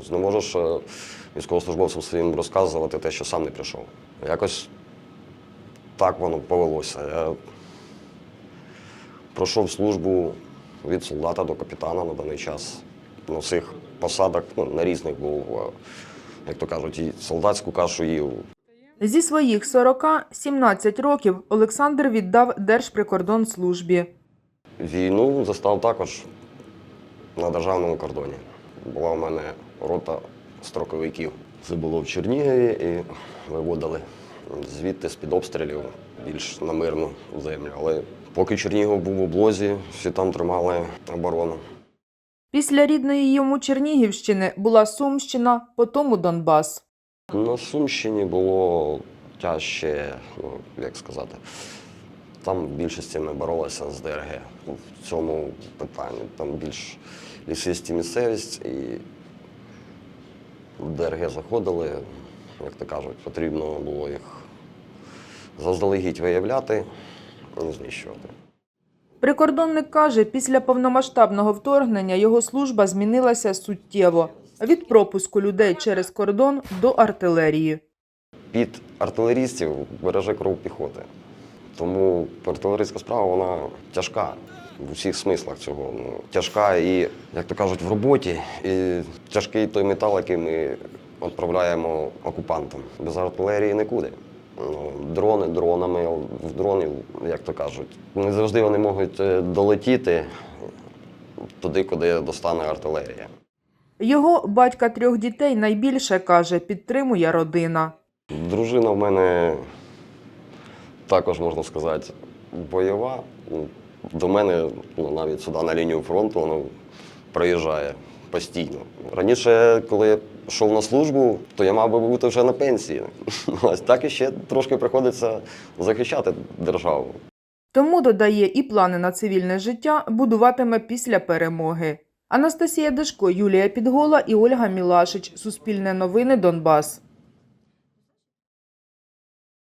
Тобто не можеш е, військовослужбовцям своїм розказувати те, що сам не прийшов. Якось так воно повелося. Я пройшов службу від солдата до капітана на даний час. На всіх посадах, ну, на різних був, е, як то кажуть, і солдатську кашу їв, Зі своїх 40 – 17 років Олександр віддав Держприкордонслужбі. Війну застав також на державному кордоні. Була у мене рота строковиків. Це було в Чернігові і виводили звідти з-під обстрілів більш на мирну землю. Але поки Чернігов був в облозі, всі там тримали оборону. Після рідної йому Чернігівщини була Сумщина, потому Донбас. На Сумщині було тяжче, ну, як сказати. Там більшості ми боролися з ДРГ в цьому питанні. Там більш лісисті місцевість і в ДРГ заходили, як то кажуть, потрібно було їх заздалегідь виявляти і знищувати. Прикордонник каже, після повномасштабного вторгнення його служба змінилася суттєво – від пропуску людей через кордон до артилерії. Під артилерістів береже кров піхоти. Тому артилерійська справа вона тяжка в усіх смислах цього. Ну, тяжка і, як то кажуть, в роботі, і тяжкий той метал, який ми відправляємо окупантам. Без артилерії нікуди. Ну, дрони дронами, в дронів, як то кажуть, не завжди вони можуть е, долетіти туди, куди достане артилерія. Його батька трьох дітей найбільше, каже, підтримує родина. Дружина в мене також, можна сказати, бойова. До мене ну, навіть сюди на лінію фронту вона приїжджає постійно. Раніше, коли я йшов на службу, то я мав би бути вже на пенсії. Ось так і ще трошки приходиться захищати державу. Тому, додає, і плани на цивільне життя будуватиме після перемоги. Анастасія Дашко, Юлія Підгола і Ольга Мілашич. Суспільне новини Донбас.